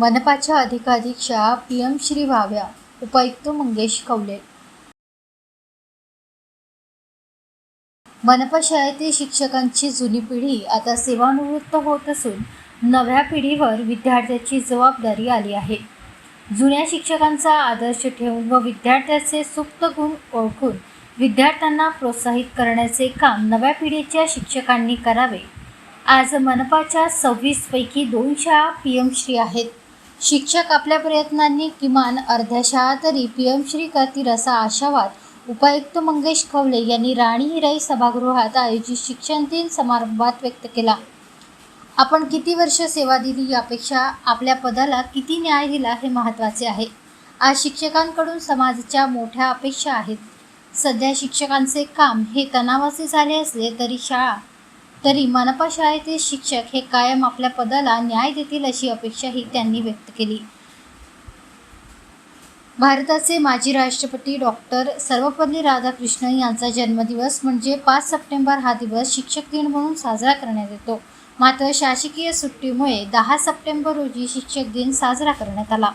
मनपाच्या अधिकाधिक्षा P M Shri व्हाव्या उपायुक्त मंगेश कवले. मनपा शाळेतील शिक्षकांची जुनी पिढी आता सेवानिवृत्त होत असून नव्या पिढीवर विद्यार्थ्याची जबाबदारी आली आहे. जुन्या शिक्षकांचा आदर्श ठेवून व विद्यार्थ्याचे सुप्त गुण ओळखून विद्यार्थ्यांना प्रोत्साहित करण्याचे काम नव्या पिढीच्या शिक्षकांनी करावे. आज मनपाच्या सव्वीसपैकी दोन शाळा पी एम श्री आहेत. शिक्षक आपल्या प्रयत्नांनी किमान अर्ध्या शाळा तरी पी एम श्री करतील असा आशावाद उपायुक्त मंगेश खवले यांनी राणी हिराई सभागृहात आयोजित शिक्षण दिन समारंभात व्यक्त केला. आपण किती वर्ष सेवा दिली यापेक्षा आपल्या पदाला किती न्याय दिला हे महत्त्वाचे आहे. आज शिक्षकांकडून समाजाच्या मोठ्या अपेक्षा आहेत. सध्या शिक्षकांचे काम हे तणावाचे झाले असले तरी शाळा तरी मनपा शाळेतील शिक्षक हे कायम आपल्या पदाला न्याय देतील अशी अपेक्षाही त्यांनी व्यक्त केली. भारताचे माजी राष्ट्रपती डॉक्टर सर्वपल्ली राधाकृष्णन यांचा जन्मदिवस म्हणजे पाच सप्टेंबर हा दिवस शिक्षक दिन म्हणून साजरा करण्यात येतो. मात्र शासकीय सुट्टीमुळे दहा सप्टेंबर रोजी शिक्षक दिन साजरा करण्यात आला.